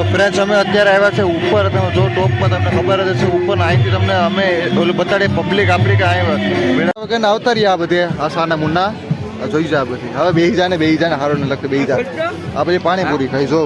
તો ફ્રેન્ડ્સ અમે અત્યારે આવ્યા છે ઉપર. તમે જો ટોપમાં તમને ખબર જ હશે, ઉપર અહીંથી તમને અમે ઓલું બતાડીએ પબ્લિક આપણી કે આવ્યા મેળા વગર આવતા રહ્યા આ બધે, આ સાના મુન્ના. જોઈ જાય બધી. હવે બેહી જાય ને, બેહી જાય ને, હારો ને લગતું બેહી જાય આ પછી પાણીપુરી ખાઈ, જો.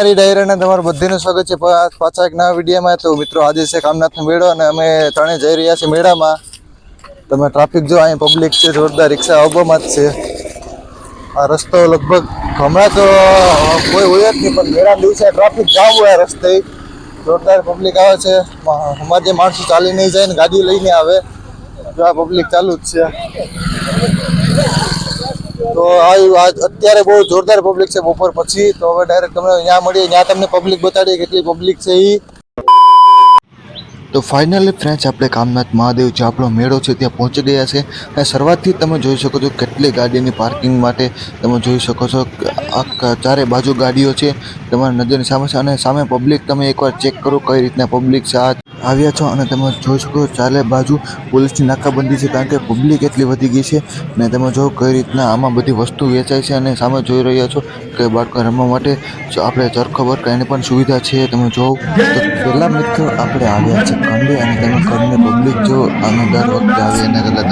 નારી ડાયરાને તમારું બધીનું સ્વાગત છે પાછા એક નવા વિડીયોમાં. તો મિત્રો, આજે છે કામનાથનો મેળો અને અમે ત્રણે જઈ રહ્યા છીએ મેળામાં. તમે ટ્રાફિક જો અહીં પબ્લિક છે, જોરદાર રિક્ષા આવવામાં જ છે. આ રસ્તો લગભગ હમણાં તો કોઈ હોય જ નહીં, પણ મેળા દિવસે ટ્રાફિક જામ હોય રસ્તે. જોરદાર પબ્લિક આવે છે. અમારે જે માણસો ચાલી નહીં જાય ને ગાડી લઈને આવે. જો આ પબ્લિક ચાલુ જ છે. તો અત્યારે બહુ જોરદાર પબ્લિક છે બપોર પછી. તો હવે ડાયરેક્ટ તમને ત્યાં મળીએ, ત્યાં તમને પબ્લિક બતાડીએ કેટલી પબ્લિક છે એ તો ફાઇનલી ફ્રેન્ડ્સ આપણે કામનાથ મહાદેવ જે આપણો મેળો છે ત્યાં પહોંચી ગયા છે. અને શરૂઆતથી તમે જોઈ શકો છો કેટલી ગાડીની પાર્કિંગ માટે તમે જોઈ શકો છો. આ ચારે બાજુ ગાડીઓ છે. તમારી નજરની સામે છે અને સામે પબ્લિક તમે એકવાર ચેક કરો કઈ રીતના પબ્લિક છે આ. આવ્યા છો અને તમે જોઈ શકો ચારે બાજુ પોલીસની નાકાબંધી છે કારણ કે પબ્લિક એટલી વધી ગઈ છે અને તમે જો કઈ રીતના આમાં બધી વસ્તુ વેચાય છે અને સામે જોઈ રહ્યા છો કે બાળકો રમવા માટે જો આપણે ચરખો બરખો એની પણ સુવિધા છે, તમે જોવો તો પહેલાં મિત્રો આપણે આવ્યા છે કંડે અને તમે કંડે પબ્લિક જો અમે દર વખતે આવે એના કરતાં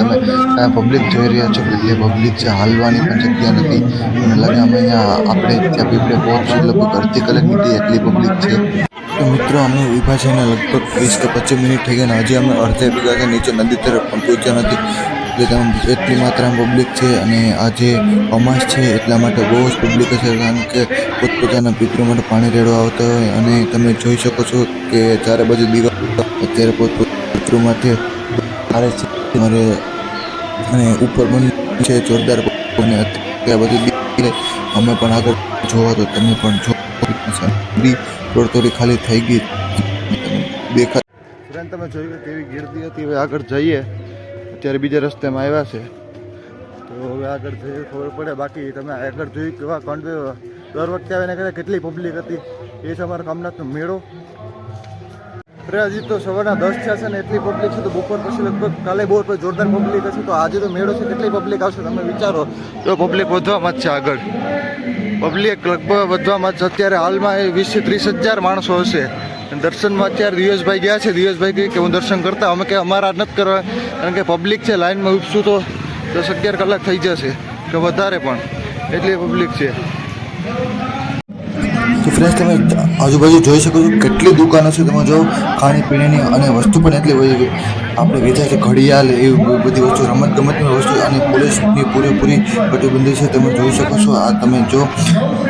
તમે પબ્લિક જોઈ રહ્યા છો કેટલી પબ્લિક છે, હાલવાની પણ જગ્યા નથી. મને લાગે અમે અહીંયા આપણે ત્યાં પીપળે પહોંચી લગભગ અડધી કલાક નીકળી એટલી પબ્લિક છે. તો મિત્રો અમે ઊભા ને લગભગ વીસ કે પચીસ મિનિટ થઈ ગયા હજી અમે અડધે ભેગા નીચે નદી તરફ પણ પહોંચ્યા નથી. એટલે એટલી માત્રામાં પબ્લિક છે અને આજે અમાસ છે એટલા માટે બહુ જ પબ્લિક છે કારણ કે પોતપોતાના પિતૃ માટે પાણી રેડવા આવતા હોય અને તમે જોઈ શકો છો કે ચારે બાજુ દીવા અત્યારે પોતપોત પિતૃ માટે આવે છે. મારે અને ઉપર પણ છે જોરદાર અને અત્યારે બધું અમે પણ આગળ જોવા તો તમે પણ જો થોડી ખાલી થઈ ગઈ. દેખા ફ્રેન્ડ, તમે જોયું કે કેવી ગીરદી હતી? હવે આગળ જઈએ. અત્યારે બીજા રસ્તેમાં આવ્યા છે. તો હવે આગળ જઈએ, ખબર પડે. બાકી તમે આગળ જોયું કેવા કંડવે દર વખતે આવે ને કેટલી પબ્લિક હતી? એ છે અમારા કામનાથનો મેળો. અરે, હજી તો સવારના દસ થયા છે ને, એટલી પબ્લિક છે તો બપોર પછી લગભગ કાલે બહુ પછી જોરદાર પબ્લિક હશે તો આજે તો મેળો છે, કેટલી પબ્લિક આવશે તમે વિચારો. તો પબ્લિક વધવામાં જ છે આગળ. પબ્લિક લગભગ વધવામાં જ અત્યારે હાલમાં એ વીસથી ત્રીસ હજાર માણસો હશે. દર્શનમાં અત્યારે દિવસભાઈ ગયા છે. દિવસભાઈ કહે કે હું દર્શન કરતા, અમે કે અમારા નથી કરવા. કારણ કે પબ્લિક છે લાઇનમાં ઉપસું તો દસ અગિયાર કલાક થઈ જશે, કે વધારે પણ. એટલી પબ્લિક છે. ફ્રેન્ડ્સ તમે આજુબાજુ જોઈ શકો છો કેટલી દુકાનો છે. તમે જો ખાણીપીણીની અને વસ્તુ પણ એટલી બધી આપણે વેચાય છે ઘડિયાળ, એવી બધી વસ્તુ રમત ગમતની વસ્તુ અને પોલીસની પૂરેપૂરી કટિબંધી છે. તમે જોઈ શકો છો, આ તમે જો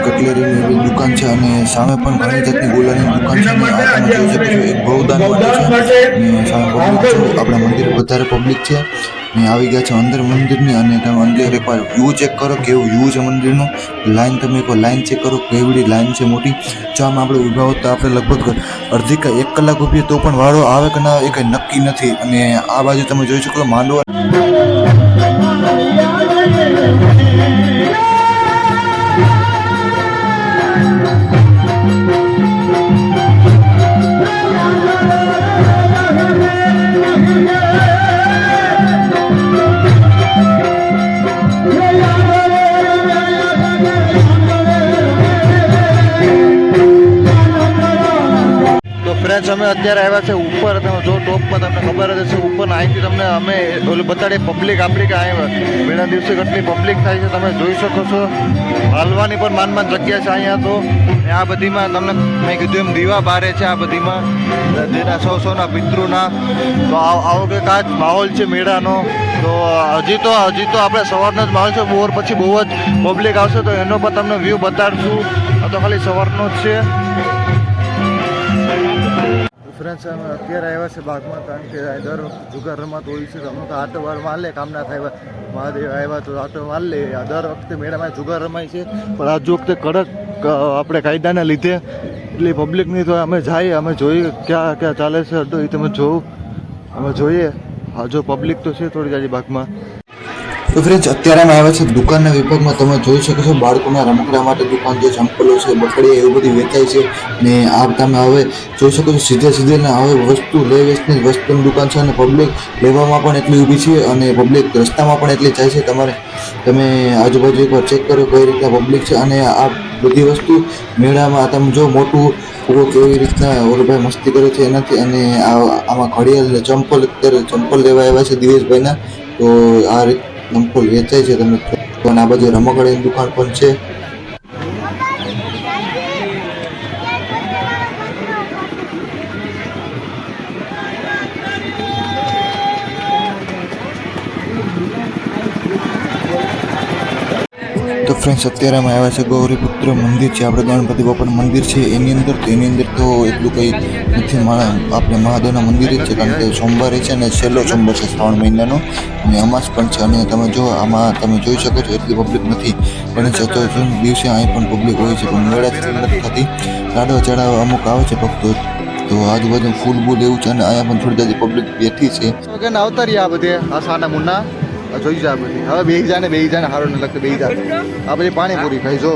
કટલેરીની એવી દુકાન છે અને સામે પણ ઘણી જાતની ગોલાની દુકાન છે. અને આ તમે જોઈ શકો છો, એક બહુદાન છે. અને સામે આપણા મંદિર વધારે પબ્લિક છે. ને આવી ગયા છે અંદર મંદિરની અને તમે અંદર એકવાર વ્યૂ ચેક કરો, કેવું વ્યૂ છે મંદિરનું. લાઈન તમે એકવાર લાઈન ચેક કરો, કેવડી લાઈન છે મોટી. જો આમ આપણે ઊભા હોત તો આપણે લગભગ અડધી કે એક કલાક ઊભીએ તો પણ વાળો આવે કે ના એ કંઈ નક્કી નથી. અને આ બાજુ તમે જોઈ શકો માંડવા. તો ફ્રેન્ડ્સ અમે અત્યારે આવ્યા છે ઉપર, તમે જો ટોપમાં તમને ખબર જ છે ઉપર અહીંથી તમને અમે ઓલું બતાડીએ પબ્લિક આપણી કે આવ્યા મેળા દિવસે કેટલી પબ્લિક થાય છે, તમે જોઈ શકો છો. હાલવાની પણ માન માન જગ્યા છે અહીંયા તો. આ બધીમાં તમને મેં કીધું એમ દીવા બારે છે આ બધીમાં. જેના સો સોના પિતૃના. તો આવ- આવો કંઈક આ માહોલ છે મેળાનો. તો હજી તો હજી તો આપણે સવારનો જ માહોલ છે બોર પછી બહુ જ પબ્લિક આવશે, તો એનો પણ તમને વ્યૂ બતાડશું. આ તો ખાલી સવારનો જ છે. ફ્રેન્ડ્સ અમે અત્યારે આવ્યા છે બાગમાં, કારણ કે દર જુગાર રમાતો હોય છે, તો અમે તો આટો વાર માર લે કામના થાય મહાદેવ આવ્યા તો આટો માર લે આ દર વખતે મેળામાં જુગાર રમાય છે, પણ આજ વખતે કડક આપણે કાયદાના લીધે એટલી પબ્લિકની તો અમે જઈએ, અમે જોઈએ ક્યાં ક્યાં ચાલે છે અડધો એ તમે જોવું. અમે જોઈએ. હા પબ્લિક તો છે થોડી જાજી બાગમાં. તો ફ્રેન્ડ્સ, અત્યારે આવ્યા છે દુકાનના વિભાગમાં. તમે જોઈ શકો છો બાળકોના રમકડા માટે દુકાન જે ચંપલો છે બકડીયા એવું બધું વેચાય છે. ને આ તમે હવે જોઈ શકો છો, સીધે સીધે ને હવે વસ્તુ લે વેચની વસ્તુની દુકાન છે અને પબ્લિક લેવામાં પણ એટલી ઊભી છે અને પબ્લિક રસ્તામાં પણ એટલી જાય છે. તમારે તમે આજુબાજુ એકવાર ચેક કરો કઈ રીતના પબ્લિક છે અને આ બધી વસ્તુ મેળામાં તમે જો મોટું પૂરો કેવી રીતના ઓલભાઈ મસ્તી કરે છે એનાથી અને આમાં ઘડિયાળ ચંપલ, અત્યારે ચંપલ લેવા આવ્યા છે દિવેશભાઈના. તો આ રીત ચંપલ વેચાય છે તમે. આ બાજુ રમકડાની દુકાન પણ છે ફ્રેન્ડ્સ અત્યારે અમે આવ્યા છે ગૌરીપુત્ર મંદિર છે. આપણે ગણપતિ બાપાનું મંદિર છે. એની અંદર તો એની અંદર તો એટલું કંઈ નથી. આપણે મહાદેવના મંદિર જ છે, કારણ કે સોમવારે છે અને છેલ્લો સોમવાર છે શ્રાવણ મહિનાનો. અને અમાસ પણ છે. અને તમે જો, આમાં તમે જોઈ શકો છો, એટલી પબ્લિક નથી. પણ જતો દિવસે અહીં પણ પબ્લિક હોય છે. પણ મેળાથી નથી થતી. લાડવા ચડાવવા અમુક આવે છે ભક્તો. તો આજુબાજુ ફૂલ બૂલ એવું છે. અને અહીંયા પણ થોડી પબ્લિક બેઠી છે. આવતા રહ્યા આ બધે? આ મુન્ના? જોઈ જા બધી. હવે બે જાય ને જાને સારું નથી લાગતું ને જા. આ બધી પાણીપુરી ખાઈ, જો.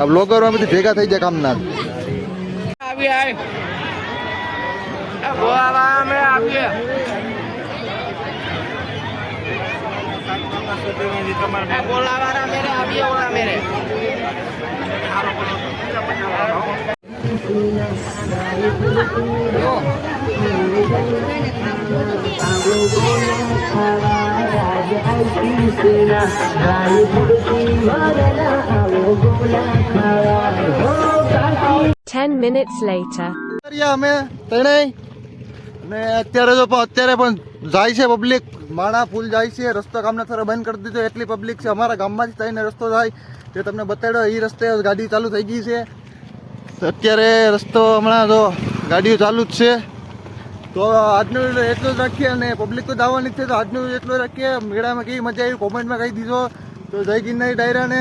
આ બ્લોગરો બધી ભેગા થઈ જાય ઓલા મેરે. Ten minutes later. અમે, ત્રણેય. ને અત્યારે તો અત્યારે પણ જાય છે પબ્લિક માણા ફૂલ જાય છે, રસ્તો કામના થોડો બંધ કરી દીધો. એટલી પબ્લિક છે અમારા ગામમાં જ થઈને રસ્તો જાય. તે તમને બતાડ્યો એ રસ્તે ગાડી ચાલુ થઈ ગઈ છે. અત્યારે રસ્તો હમણાં તો ગાડીઓ ચાલુ જ છે. તો આજનો વીડિયો એટલો જ રાખીએ અને પબ્લિક તો દાવાની જ છે તો આજનો વીડિયો એટલો રાખીએ. મેળામાં કેવી મજા આવી કોમેન્ટમાં કહી દીધો. તો જય ગિરનારી ડાયરાને.